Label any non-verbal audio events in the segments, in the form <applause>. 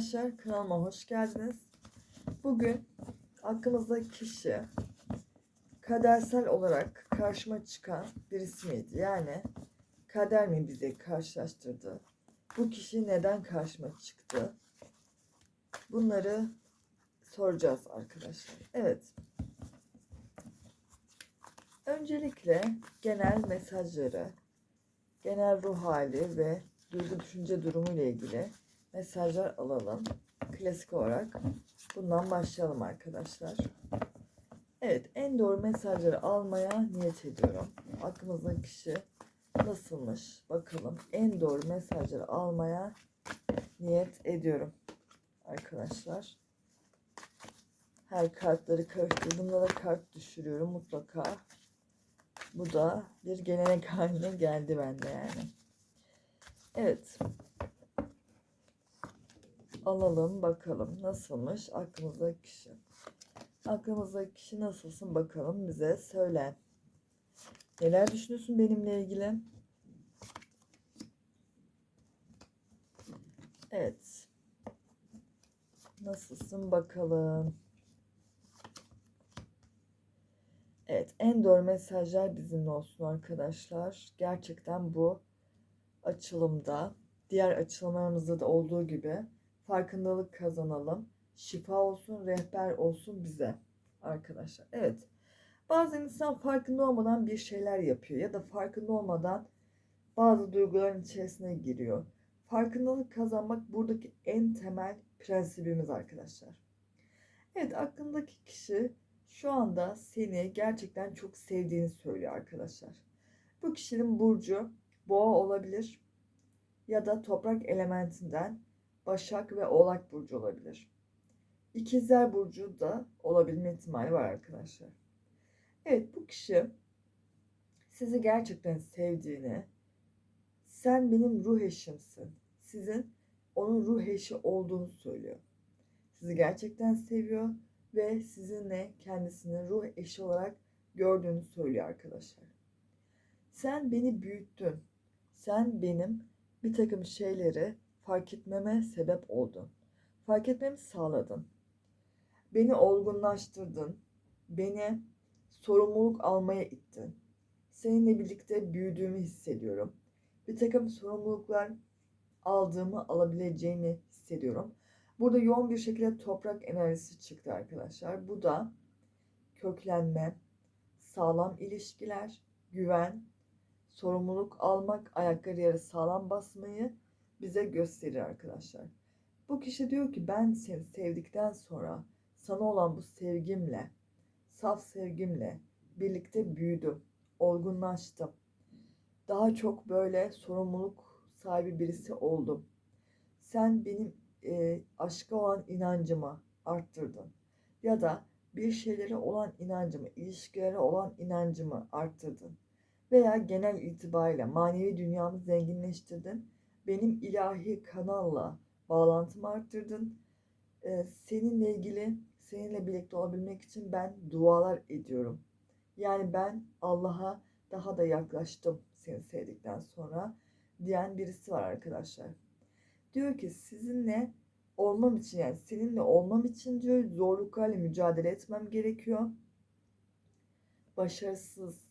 arkadaşlar kanalıma hoş geldiniz. Bugün aklınızda kişi kadersel olarak karşıma çıkan birisi miydi? Yani kader mi bizi karşılaştırdı? Bu kişi neden karşıma çıktı? Bunları soracağız arkadaşlar. Evet. Öncelikle genel mesajları, genel ruh hali ve duygu düşünce durumu ile ilgili mesajlar alalım. Klasik olarak bundan başlayalım arkadaşlar. Evet, en doğru mesajları almaya niyet ediyorum. Aklımızdaki kişi nasılmış bakalım. En doğru mesajları almaya niyet ediyorum arkadaşlar. Her kartları karıştırdığımda da kart düşürüyorum mutlaka. Bu da bir gelenek <laughs> haline geldi bende yani. Evet. Alalım bakalım nasılmış aklımızdaki kişi. Aklımızdaki kişi nasılsın bakalım bize söyle. Neler düşünüyorsun benimle ilgili? Evet. Nasılsın bakalım. Evet, en doğru mesajlar bizimle olsun arkadaşlar. Gerçekten bu açılımda, diğer açılımlarımızda da olduğu gibi farkındalık kazanalım. Şifa olsun, rehber olsun bize arkadaşlar. Evet. Bazen insan farkında olmadan bir şeyler yapıyor ya da farkında olmadan bazı duyguların içerisine giriyor. Farkındalık kazanmak buradaki en temel prensibimiz arkadaşlar. Evet aklındaki kişi şu anda seni gerçekten çok sevdiğini söylüyor arkadaşlar. Bu kişinin burcu boğa olabilir ya da toprak elementinden Başak ve Oğlak burcu olabilir. İkizler burcu da olabilme ihtimali var arkadaşlar. Evet bu kişi sizi gerçekten sevdiğini, sen benim ruh eşimsin, sizin onun ruh eşi olduğunu söylüyor. Sizi gerçekten seviyor ve sizinle kendisini ruh eşi olarak gördüğünü söylüyor arkadaşlar. Sen beni büyüttün. Sen benim bir takım şeyleri fark etmeme sebep oldun. Fark etmemi sağladın. Beni olgunlaştırdın. Beni sorumluluk almaya ittin. Seninle birlikte büyüdüğümü hissediyorum. Bir takım sorumluluklar aldığımı alabileceğimi hissediyorum. Burada yoğun bir şekilde toprak enerjisi çıktı arkadaşlar. Bu da köklenme, sağlam ilişkiler, güven, sorumluluk almak, ayakları yere sağlam basmayı bize gösterir arkadaşlar. Bu kişi diyor ki ben seni sevdikten sonra sana olan bu sevgimle, saf sevgimle birlikte büyüdüm, olgunlaştım. Daha çok böyle sorumluluk sahibi birisi oldum. Sen benim e, aşka olan inancımı arttırdın. Ya da bir şeylere olan inancımı, ilişkilere olan inancımı arttırdın. Veya genel itibariyle manevi dünyamı zenginleştirdin. Benim ilahi kanalla bağlantımı arttırdın. E, seninle ilgili, seninle birlikte olabilmek için ben dualar ediyorum. Yani ben Allah'a daha da yaklaştım seni sevdikten sonra diyen birisi var arkadaşlar. Diyor ki sizinle olmam için yani seninle olmam için diyor zorluklarla mücadele etmem gerekiyor. Başarısız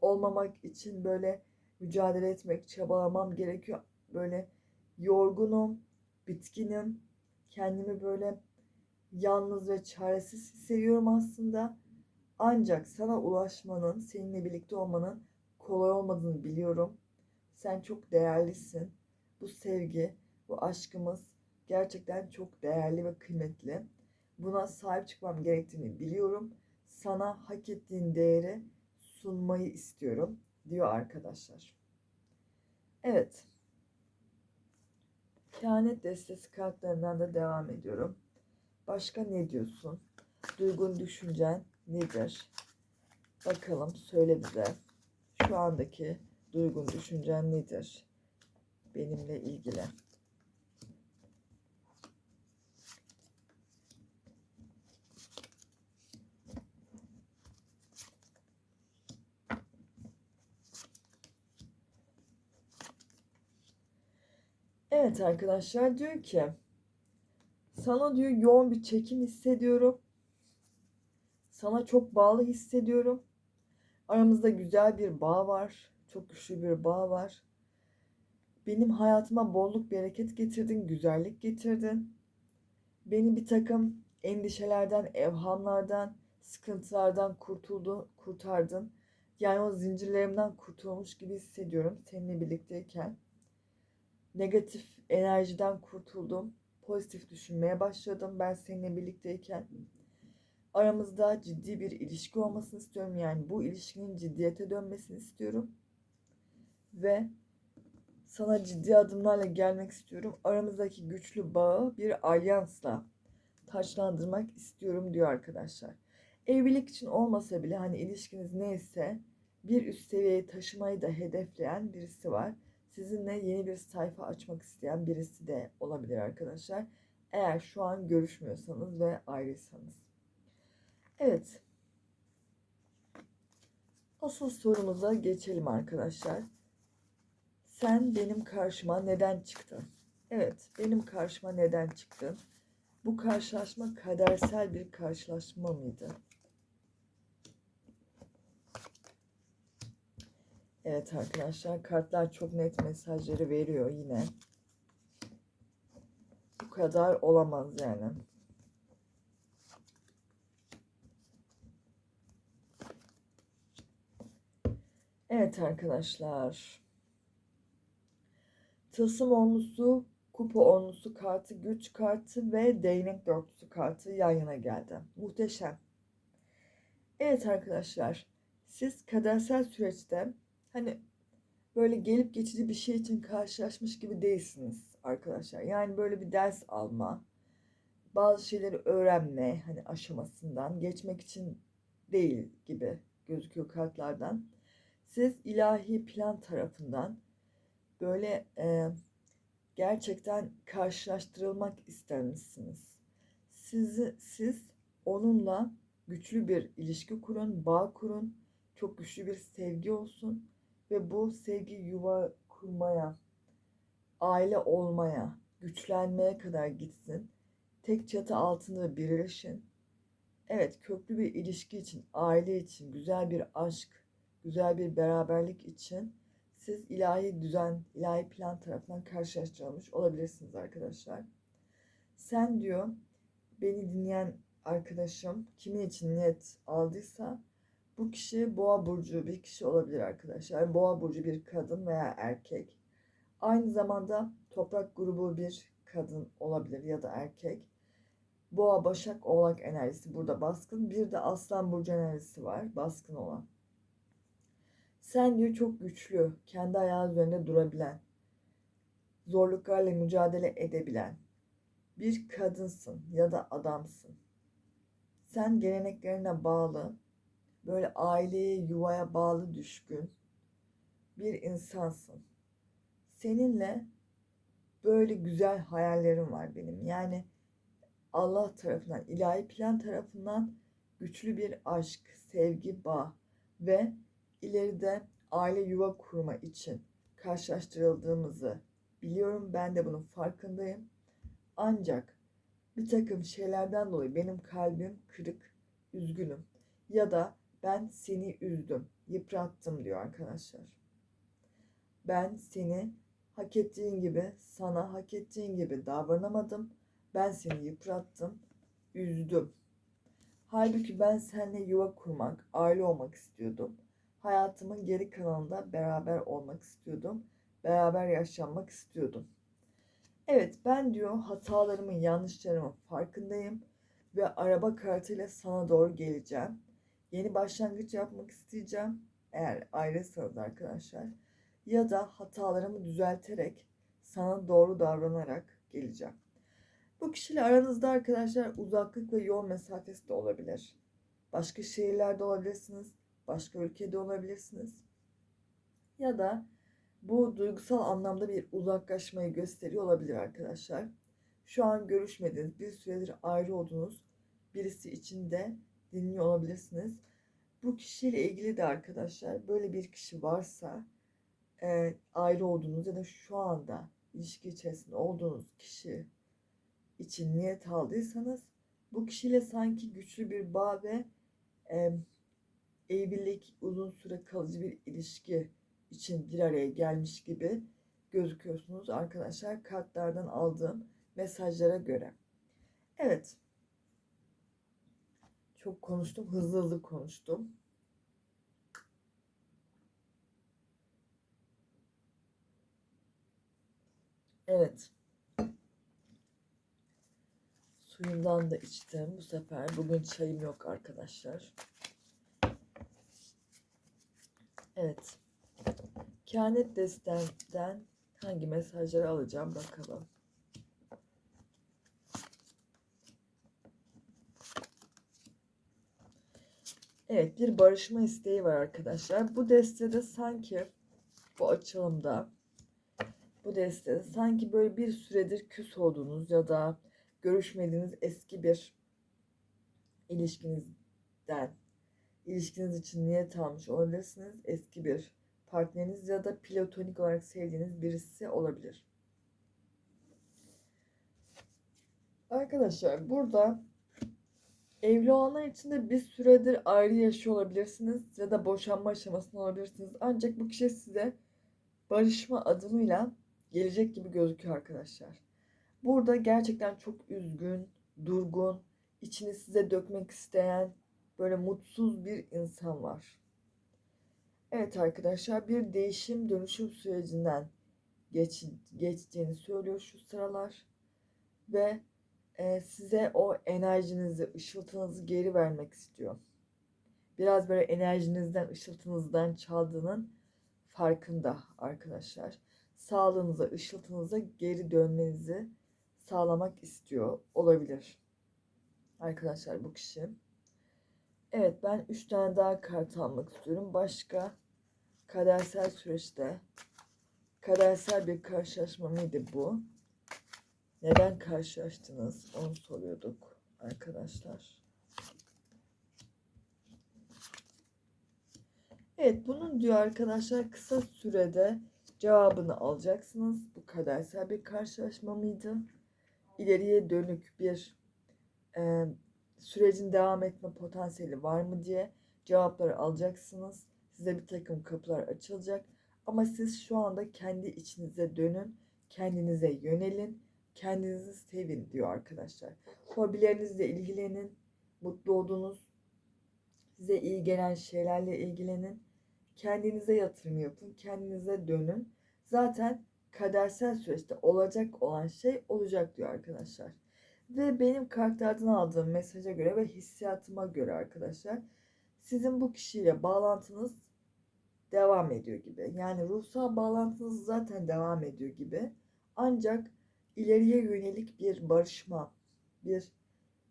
olmamak için böyle mücadele etmek, çabalamam gerekiyor. Böyle yorgunum, bitkinim. Kendimi böyle yalnız ve çaresiz hissediyorum aslında. Ancak sana ulaşmanın, seninle birlikte olmanın kolay olmadığını biliyorum. Sen çok değerlisin. Bu sevgi, bu aşkımız gerçekten çok değerli ve kıymetli. Buna sahip çıkmam gerektiğini biliyorum. Sana hak ettiğin değeri sunmayı istiyorum diyor arkadaşlar. Evet. Kehanet destesi kartlarından da devam ediyorum. Başka ne diyorsun? Duygun, düşüncen nedir? Bakalım söyle bize. Şu andaki duygun, düşüncen nedir? Benimle ilgili. Evet arkadaşlar diyor ki Sana diyor yoğun bir çekim hissediyorum. Sana çok bağlı hissediyorum. Aramızda güzel bir bağ var. Çok güçlü bir bağ var. Benim hayatıma bolluk bereket getirdin, güzellik getirdin. Beni bir takım endişelerden, evhamlardan, sıkıntılardan kurtuldu, kurtardın. Yani o zincirlerimden kurtulmuş gibi hissediyorum seninle birlikteyken. Negatif enerjiden kurtuldum. Pozitif düşünmeye başladım ben seninle birlikteyken. Aramızda ciddi bir ilişki olmasını istiyorum. Yani bu ilişkinin ciddiyete dönmesini istiyorum. Ve sana ciddi adımlarla gelmek istiyorum. Aramızdaki güçlü bağı bir alyansla taçlandırmak istiyorum diyor arkadaşlar. Evlilik için olmasa bile hani ilişkiniz neyse bir üst seviyeye taşımayı da hedefleyen birisi var. Sizinle yeni bir sayfa açmak isteyen birisi de olabilir arkadaşlar. Eğer şu an görüşmüyorsanız ve ayrıysanız. Evet. Asıl sorumuza geçelim arkadaşlar. Sen benim karşıma neden çıktın? Evet, benim karşıma neden çıktın? Bu karşılaşma kadersel bir karşılaşma mıydı? Evet arkadaşlar, kartlar çok net mesajları veriyor yine. Bu kadar olamaz yani. Evet arkadaşlar. Tılsım onlusu, kupa onlusu kartı, güç kartı ve değnek dörtlüsü kartı yan yana geldi. Muhteşem. Evet arkadaşlar. Siz kadersel süreçte hani böyle gelip geçici bir şey için karşılaşmış gibi değilsiniz arkadaşlar. Yani böyle bir ders alma, bazı şeyleri öğrenme hani aşamasından geçmek için değil gibi gözüküyor kartlardan. Siz ilahi plan tarafından böyle e, gerçekten karşılaştırılmak istemişsiniz. Sizi, siz onunla güçlü bir ilişki kurun, bağ kurun, çok güçlü bir sevgi olsun ve bu sevgi yuva kurmaya, aile olmaya, güçlenmeye kadar gitsin. Tek çatı altında birleşin. Evet, köklü bir ilişki için, aile için, güzel bir aşk, güzel bir beraberlik için siz ilahi düzen, ilahi plan tarafından karşılaştırılmış olabilirsiniz arkadaşlar. Sen diyor, beni dinleyen arkadaşım kimin için niyet aldıysa bu kişi boğa burcu bir kişi olabilir arkadaşlar. Boğa burcu bir kadın veya erkek. Aynı zamanda toprak grubu bir kadın olabilir ya da erkek. Boğa, Başak, Oğlak enerjisi burada baskın. Bir de Aslan burcu enerjisi var baskın olan. Sen diyor çok güçlü, kendi ayağı üzerinde durabilen, zorluklarla mücadele edebilen bir kadınsın ya da adamsın. Sen geleneklerine bağlı, böyle aileye, yuvaya bağlı düşkün bir insansın. Seninle böyle güzel hayallerim var benim. Yani Allah tarafından, ilahi plan tarafından güçlü bir aşk, sevgi, bağ ve ileride aile yuva kurma için karşılaştırıldığımızı biliyorum. Ben de bunun farkındayım. Ancak bir takım şeylerden dolayı benim kalbim kırık, üzgünüm. Ya da ben seni üzdüm, yıprattım diyor arkadaşlar. Ben seni hak ettiğin gibi, sana hak ettiğin gibi davranamadım. Ben seni yıprattım, üzdüm. Halbuki ben seninle yuva kurmak, aile olmak istiyordum hayatımın geri kalanında beraber olmak istiyordum. Beraber yaşanmak istiyordum. Evet ben diyor hatalarımın, yanlışlarımın farkındayım ve araba kartıyla sana doğru geleceğim. Yeni başlangıç yapmak isteyeceğim. Eğer ayrıysanız arkadaşlar. Ya da hatalarımı düzelterek sana doğru davranarak geleceğim. Bu kişiyle aranızda arkadaşlar uzaklık ve yol mesafesi de olabilir. Başka şehirlerde olabilirsiniz başka ülkede olabilirsiniz. Ya da bu duygusal anlamda bir uzaklaşmayı gösteriyor olabilir arkadaşlar. Şu an görüşmediğiniz, bir süredir ayrı olduğunuz birisi için de dinliyor olabilirsiniz. Bu kişiyle ilgili de arkadaşlar böyle bir kişi varsa e, ayrı olduğunuz ya da şu anda ilişki içerisinde olduğunuz kişi için niyet aldıysanız bu kişiyle sanki güçlü bir bağ ve e, evlilik, uzun süre kalıcı bir ilişki için bir araya gelmiş gibi gözüküyorsunuz arkadaşlar kartlardan aldığım mesajlara göre. Evet. Çok konuştum, hızlı hızlı konuştum. Evet. Suyumdan da içtim bu sefer. Bugün çayım yok arkadaşlar. Evet. Kehanet destemden hangi mesajları alacağım bakalım. Evet bir barışma isteği var arkadaşlar. Bu destede sanki bu açılımda bu destede sanki böyle bir süredir küs olduğunuz ya da görüşmediğiniz eski bir ilişkinizden ilişkiniz için niyet almış olabilirsiniz. Eski bir partneriniz ya da platonik olarak sevdiğiniz birisi olabilir. Arkadaşlar burada evli olanlar için de bir süredir ayrı yaşıyor olabilirsiniz ya da boşanma aşamasında olabilirsiniz. Ancak bu kişi size barışma adımıyla gelecek gibi gözüküyor arkadaşlar. Burada gerçekten çok üzgün, durgun, içini size dökmek isteyen, böyle mutsuz bir insan var. Evet arkadaşlar bir değişim dönüşüm sürecinden geç, geçtiğini söylüyor şu sıralar. Ve e, size o enerjinizi, ışıltınızı geri vermek istiyor. Biraz böyle enerjinizden, ışıltınızdan çaldığının farkında arkadaşlar. Sağlığınıza, ışıltınıza geri dönmenizi sağlamak istiyor olabilir. Arkadaşlar bu kişi. Evet ben 3 tane daha kart almak istiyorum. Başka kadersel süreçte kadersel bir karşılaşma mıydı bu? Neden karşılaştınız? Onu soruyorduk arkadaşlar. Evet bunun diyor arkadaşlar kısa sürede cevabını alacaksınız. Bu kadersel bir karşılaşma mıydı? İleriye dönük bir e, sürecin devam etme potansiyeli var mı diye cevapları alacaksınız. Size bir takım kapılar açılacak. Ama siz şu anda kendi içinize dönün, kendinize yönelin, kendinizi sevin diyor arkadaşlar. Hobilerinizle ilgilenin, mutlu olduğunuz, size iyi gelen şeylerle ilgilenin. Kendinize yatırım yapın, kendinize dönün. Zaten kadersel süreçte olacak olan şey olacak diyor arkadaşlar. Ve benim kartlardan aldığım mesaja göre ve hissiyatıma göre arkadaşlar sizin bu kişiyle bağlantınız devam ediyor gibi. Yani ruhsal bağlantınız zaten devam ediyor gibi. Ancak ileriye yönelik bir barışma, bir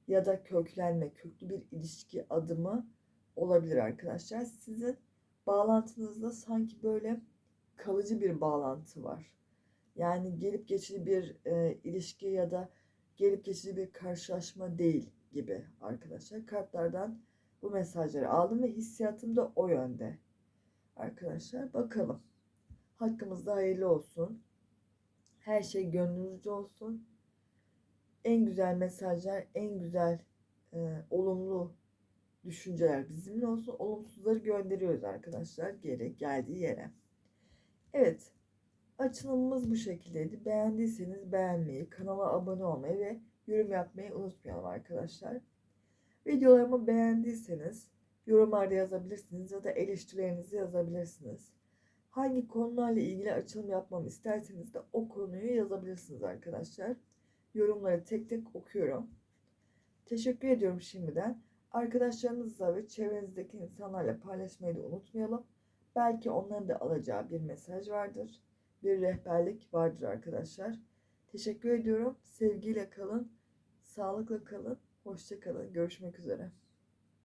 ya da köklenme, köklü bir ilişki adımı olabilir arkadaşlar. Sizin bağlantınızda sanki böyle kalıcı bir bağlantı var. Yani gelip geçici bir e, ilişki ya da gelip geçici bir karşılaşma değil gibi arkadaşlar. Kartlardan bu mesajları aldım ve hissiyatım da o yönde. Arkadaşlar bakalım. Hakkımızda hayırlı olsun. Her şey gönlünüzce olsun. En güzel mesajlar, en güzel e, olumlu düşünceler bizimle olsun. Olumsuzları gönderiyoruz arkadaşlar geri geldiği yere. Evet. Açılımımız bu şekildeydi. Beğendiyseniz beğenmeyi, kanala abone olmayı ve yorum yapmayı unutmayalım arkadaşlar. Videolarımı beğendiyseniz yorumlarda yazabilirsiniz ya da eleştirilerinizi yazabilirsiniz. Hangi konularla ilgili açılım yapmamı isterseniz de o konuyu yazabilirsiniz arkadaşlar. Yorumları tek tek okuyorum. Teşekkür ediyorum şimdiden. Arkadaşlarınızla ve çevrenizdeki insanlarla paylaşmayı da unutmayalım. Belki onların da alacağı bir mesaj vardır. Bir rehberlik vardır arkadaşlar. Teşekkür ediyorum. Sevgiyle kalın. Sağlıkla kalın. Hoşça kalın. Görüşmek üzere.